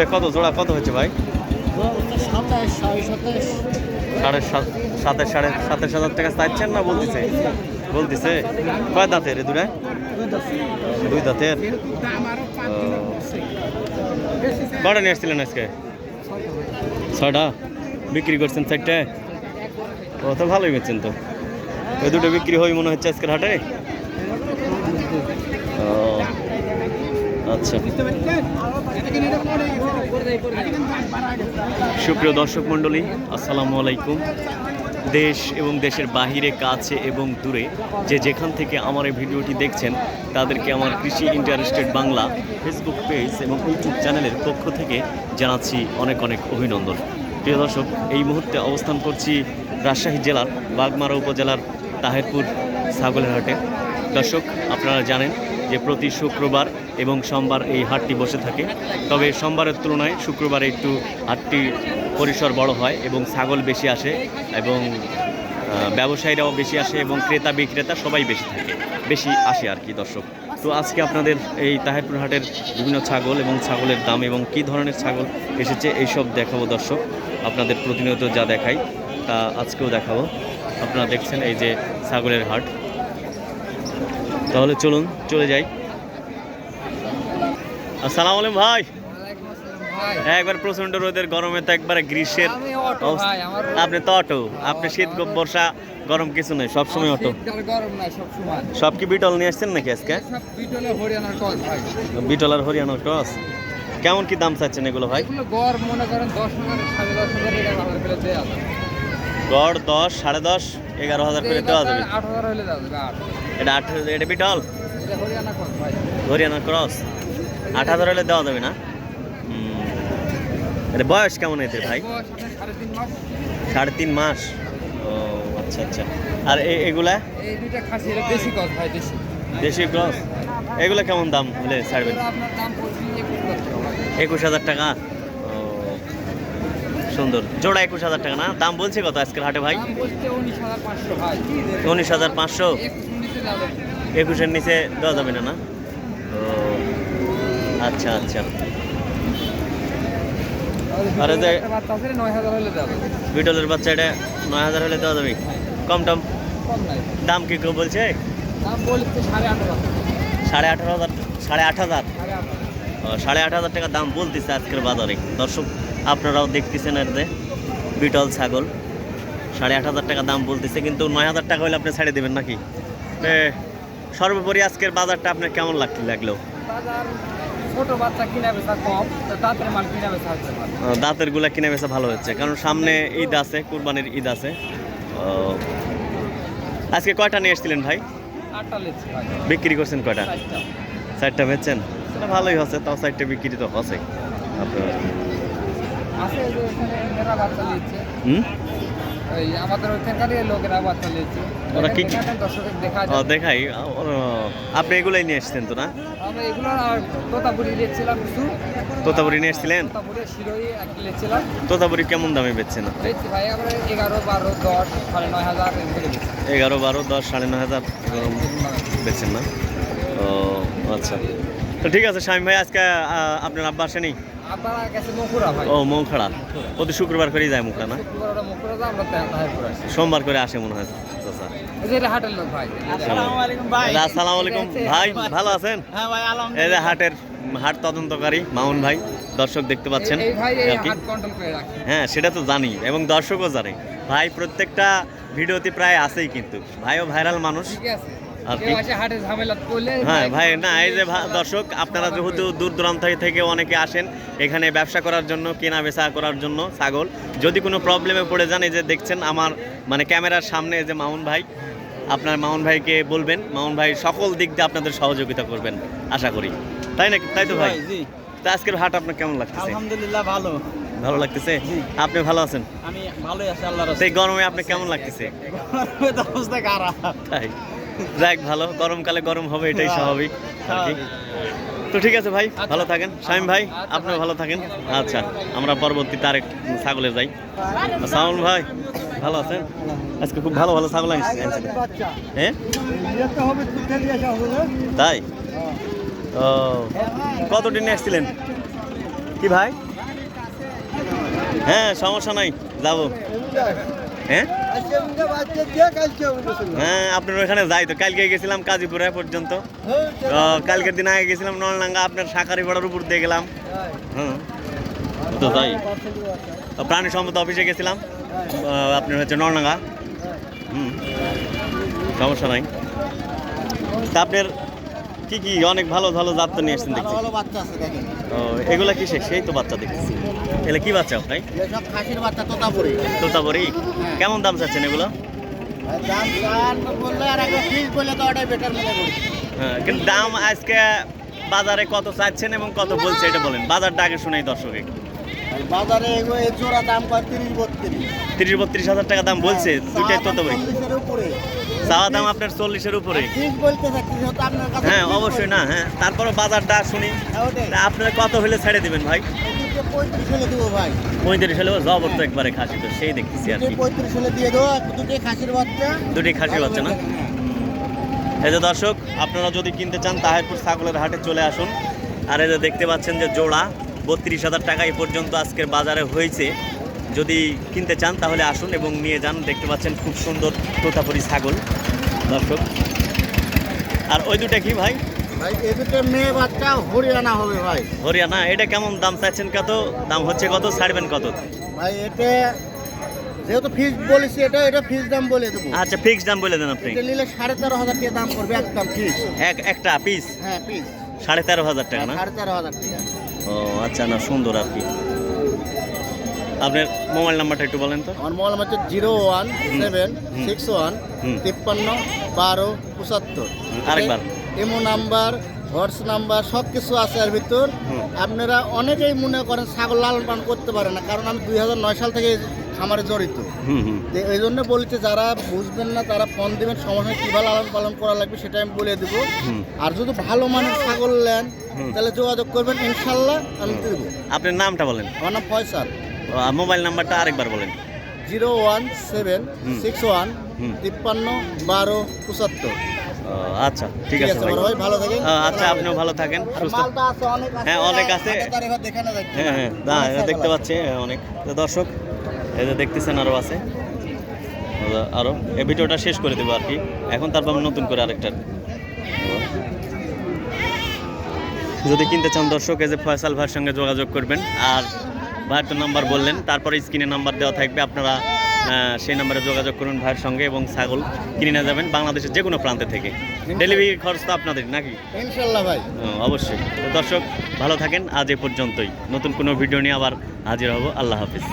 দুটো কত, জোড়া কত হচ্ছে ভাই? সাড়ে সাত সাতাশ সাড়ে সাতাশ হাজার টাকা চাইছেন না বলতেছে? বলতেছে? কয় দাঁতের এ দুটায় দুই দাঁতের। কটা নিয়ে আসছিলেন আজকে? ছয়টা। বিক্রি করছেন চারটে? ও, তো ভালোই বেচছেন তো। ওই দুটো বিক্রি হয় মনে হচ্ছে আজকের হাটে? ও আচ্ছা। সুপ্রিয় দর্শক মণ্ডলী, আসসালামু আলাইকুম। দেশ এবং দেশের বাহিরে, কাছে এবং দূরে যে যেখান থেকে আমার এই ভিডিওটি দেখছেন, তাদেরকে আমার কৃষি ইন্টারেস্টেড বাংলা ফেসবুক পেজ এবং ইউটিউব চ্যানেলের পক্ষ থেকে জানাচ্ছি অনেক অনেক অভিনন্দন। প্রিয় দর্শক, এই মুহূর্তে অবস্থান করছি রাজশাহী জেলার বাগমারা উপজেলার তাহেরপুর ছাগলের হাটে দর্শক, আপনারা জানেন যে প্রতি শুক্রবার এবং সোমবার এই হাটটি বসে থাকে। তবে সোমবারের তুলনায় শুক্রবারে একটু হাটটি পরিসর বড় হয় এবং ছাগল বেশি আসে এবং ব্যবসায়ীরাও বেশি আসে এবং ক্রেতা বিক্রেতা সবাই বেশি থাকে, বেশি আসে আর কি দর্শক। তো আজকে আপনাদের এই তাহেরপুর হাটের বিভিন্ন ছাগল এবং ছাগলের দাম এবং কী ধরনের ছাগল এসেছে এইসব দেখাবো দর্শক। আপনাদের প্রতিনিয়ত যা দেখাই তা আজকেও দেখাবো। আপনারা দেখছেন এই যে ছাগলের হাট। তাহলে চলুন, চলে যাই। আসসালামু আলাইকুম ভাই। একবার প্রচণ্ড রোদের গরমে তো একবারে গ্রীষ্মের আপনি তো অটো আপনি শীত বর্ষা গরম কিছু নেই সবসময় অটো। সব কি বিটল নিয়ে আসছেন নাকি আজকে? বিটলে আর হরিয়ানার ক্রস কেমন কি দাম চাচ্ছেন এগুলো ভাই? গড় দশ সাড়ে দশ এগারো হাজার করে দেওয়া যাবে এটা আট এটা বিটল? হরিয়ানা ক্রস? আট হাজার হলে দেওয়া যাবে না। এটা বয়স কেমন এদের ভাই? সাড়ে তিন মাস। ও আচ্ছা আচ্ছা। আর এগুলা? দেশি ক্রস এগুলো কেমন দাম হলে ছাড়বেন? একুশ হাজার টাকা সুন্দর। জোড়া একুশ হাজার টাকা না? দাম বলছে কত আজকের হাটে ভাই? উনিশ হাজার পাঁচশো একুশের নিচে দেওয়া যাবে না না? আচ্ছা আচ্ছা। আর যে- বিটলের বাচ্চা এটা নয় হাজার হলে দেওয়া যাবে। কম টম। দাম কি কেউ বলছে? সাড়ে আঠারো হাজার। সাড়ে আট হাজার? সাড়ে আট হাজার। টাকা দাম বলতেছে আজকের বাজারে। দর্শক আপনারাও দেখতেছেন এর যে বিটল ছাগল। সাড়ে আট হাজার টাকা দাম বলতেছে কিন্তু নয় হাজার টাকা হলে আপনি ছেড়ে দেবেন নাকি? সর্বোপরি আজকের বাজারটা আপনার কেমন লাগতে লাগল? ছোট বাচ্চা কিনা বেচা কম দাঁতের মাল কিনা বেচা হচ্ছে দাঁতেরগুলা কিনে বেচা ভালো হচ্ছে কারণ সামনে ঈদ আছে কুরবানির ঈদ আছে। আজকে কয়টা নিয়ে এসেছিলেন ভাই? বিক্রি করছেন কয়টা? চারটা। বেচছেন? সেটা ভালোই হচ্ছে তাও চারটে বিক্রি তো হচ্ছে। আপনার হুম? আমাদের ওইখানকারই লোকেরা বাচ্চা নিচ্ছে। ওরা কি দেখাই। আপনি এগুলাই নিয়ে এসছেন তো না? আমরা এগুলো তোতাপুরি লিখছিলাম কিছু। তোতাপুরি নিয়ে এসছিলেন? তোতাপুরি শিরোই এক তোতাপুরি কেমন দামে বেচছেন ভাই আমরা এগারো বারো দশ সাড়ে নয় হাজার এগারো বারো দশ সাড়ে নয় হাজার বেচছেন না? ও আচ্ছা। তো ঠিক আছে স্বামী ভাই আজকে আপনার আব্বা আসেনি? ও মৌখাড়া প্রতি শুক্রবার করেই যায় মুখড়া না? সোমবার করে আসে মনে হয়। হাটের লোক ভাই। আসসালামু আসসালামু আলাইকুম। ভাই ভালো আছেন? হ্যাঁ ভাই এই যে হাটের হাট তদন্তকারী মামুন ভাই দর্শক দেখতে পাচ্ছেন। এই ভাই এই আর কি? হাট কন্ট্রোল করে রাখে হ্যাঁ সেটা তো জানি এবং দর্শকও জানে। ভাই প্রত্যেকটা ভিডিওতে প্রায় আছেই কিন্তু। ভাইও ভাইরাল মানুষ। হ্যাঁ ভাই না এই যে দর্শক আপনারা যেহেতু দূর দূরান্ত থেকে অনেকে আসেন এখানে ব্যবসা করার জন্য কেনা বেচা করার জন্য ছাগল। যদি কোনো প্রবলেমে পড়ে যান এই যে দেখছেন আমার মানে ক্যামেরার সামনে এই যে মামুন ভাই আপনার মামুন ভাইকে বলবেন মামুন ভাই সকল দিক দিয়ে আপনাদের সহযোগিতা করবেন আশা করি। তাই নাকি? তাই তো ভাই? তা আজকের হাট আপনার কেমন লাগতেছে? আলহামদুলিল্লাহ ভালো। ভালো লাগতেছে? আপনি ভালো আছেন? আমি ভালোই আছি আল্লাহর সেই গরমে আপনি কেমন লাগতেছে? রাস্তায় অবস্থা খারাপ। তাই। যাক ভালো। গরমকালে গরম হবে এটাই স্বাভাবিক। তো ঠিক আছে ভাই ভালো থাকেন। শামিম ভাই আচ্ছা আপনিও ভালো থাকেন। আচ্ছা আমরা পরবর্তীতে আরেক ছাগলে যাই। সাউন ভাই। ভালো আছেন? আজকে খুব ভালো ভালো ছাগল আনছেন। হ্যাঁ তাই? ও কত দিনে আসছিলেন? কি ভাই? হ্যাঁ সমস্যা নাই যাব। হ্যাঁ? হ্যাঁ আপনার ওখানে যাই তো। কালকে গেছিলাম কাজীপুরে পর্যন্ত। তো কালকের দিন আগে গেছিলাম নলডাঙ্গা আপনার শাকারি পাড়ার উপর দিয়ে গেলাম। হুম। তো তাই। প্রাণী সম্পদ অফিসে গেছিলাম। আপনার হচ্ছে নরনাঙ্গা হুম। সমস্যা নাই। তা আপনার কি কি অনেক ভালো ভালো জাত তো নিয়ে এসছেন দেখছি। ভালো বাচ্চা আছে দেখেন। ও এগুলা কি সেই তো বাচ্চা দেখতেছি। এগুলা কি বাচ্চা ভাই? এসব খাসির বাচ্চা তোতাপুরি। তোতাবরি কেমন দাম চাচ্ছেন এগুলো? দাম চান বললে আর একবার বলে তো ওটাই বেটার মনে করি। হ্যাঁ কিন্তু দাম আজকে বাজারে কত চাচ্ছেন এবং কত বলছে এটা বলেন। বাজারটা আগে শুনাই দর্শকে। বাজারে এই জোড়া দাম কয়? তিরিশ বত্রিশ। তিরিশ বত্রিশ হাজার টাকা দাম বলছে। দুইটাই তোতাবরি চল্লিশের উপরে। চাওয়া দাম আপনার চল্লিশের উপরে। হ্যাঁ অবশ্যই না হ্যাঁ। তারপরে বাজারটা শুনি। হ্যাঁ, আপনার কত হলে ছেড়ে দিবেন ভাই? পঁয়ত্রিশ হলে হলেও জবর তো একবারে খাসি তো সেই দেখতেছি আর কি। পঁয়ত্রিশ হলে দিয়ে দেবো দুটোই খাসির বাচ্চা। দুটি খাসি বাচ্চা না? এই যে দর্শক আপনারা যদি কিনতে চান তাহেরপুর ছাগলের হাটে চলে আসুন। আর এই যে দেখতে পাচ্ছেন যে জোড়া বত্রিশ হাজার টাকা এই পর্যন্ত আজকের বাজারে হয়েছে। যদি কিনতে চান তাহলে আসুন এবং নিয়ে যান। দেখতে পাচ্ছেন খুব সুন্দর তোতাপুরি ছাগল। দর্শক আর ওই দুটা কি ভাই? ভাই এ দুটো মেয়ে বাচ্চা হরিয়ানা হবে ভাই। হরিয়ানা এটা কেমন দাম চাচ্ছেন কত? দাম হচ্ছে কত? ছাড়বেন কত? ভাই এটা যেহেতু বলেছি এটা এটা দাম বলে দেবো। আচ্ছা ফিক্স দাম বলে দেন আপনি। নিলে সাড়ে তেরো হাজার টাকা দাম করবে একদম এক একটা পিস হ্যাঁ পিস সাড়ে তেরো হাজার টাকা না? সাড়ে তেরো হাজার টাকা। ও আচ্ছা না সুন্দর আর কি। আপনার মোবাইল নাম্বারটা একটু বলেন তো। আমার মোবাইল নাম্বার হচ্ছে zero one seven six one তিপ্পান্ন বারো পঁচাত্তর। আরেকবার। এমো নাম্বার হর্স নাম্বার সব কিছু আছে এর ভিতর। আপনারা অনেকেই মনে করেন ছাগল লালন পালন করতে পারে না কারণ আমি দুই হাজার নয় সাল থেকে খামারে জড়িত। এই জন্য বলছি যারা বুঝবেন না তারা ফোন দেবেন সমস্যা কীভাবে লালন পালন করা লাগবে সেটা আমি বলে দেবো। আর যদি ভালো মানের ছাগল নেন তাহলে যোগাযোগ করবেন ইনশাল্লাহ আমি দেবো। আপনার নামটা বলেন। আমার নাম ফয়সাল। মোবাইল নাম্বারটা আরেকবার বলেন। Zero one seven six one তিপ্পান্ন বারো পঁচাত্তর। আচ্ছা ঠিক আছে ভাই। ভালো থাকেন। আচ্ছা আপনিও ভালো থাকেন সুস্থ। হ্যাঁ, অনেক আছে। হ্যাঁ হ্যাঁ না এটা দেখতে পাচ্ছি হ্যাঁ, অনেক। দর্শক এই যে দেখতেছেন আরও আছে। আরও এই ভিডিওটা শেষ করে দেবো আর কি। এখন তারপর আমি নতুন করে আরেকটা। যদি কিনতে চান দর্শক এই যে ফয়সাল ভাইয়ের সঙ্গে যোগাযোগ করবেন। আর ভাইয়ের তো নাম্বার বললেন তারপরে স্ক্রিনে নাম্বার দেওয়া থাকবে। আপনারা সেই নাম্বারে যোগাযোগ করুন ভাইয়ের সঙ্গে এবং ছাগল কিনে না যাবেন বাংলাদেশের যে কোনো প্রান্তে থেকে। ডেলিভারি খরচ তো আপনাদের নাকি? ইনশাল্লাহ ভাই। অবশ্যই। দর্শক ভালো থাকেন আজ এ পর্যন্তই। নতুন কোনো ভিডিও নিয়ে আবার হাজির হব। আল্লাহ হাফিজ।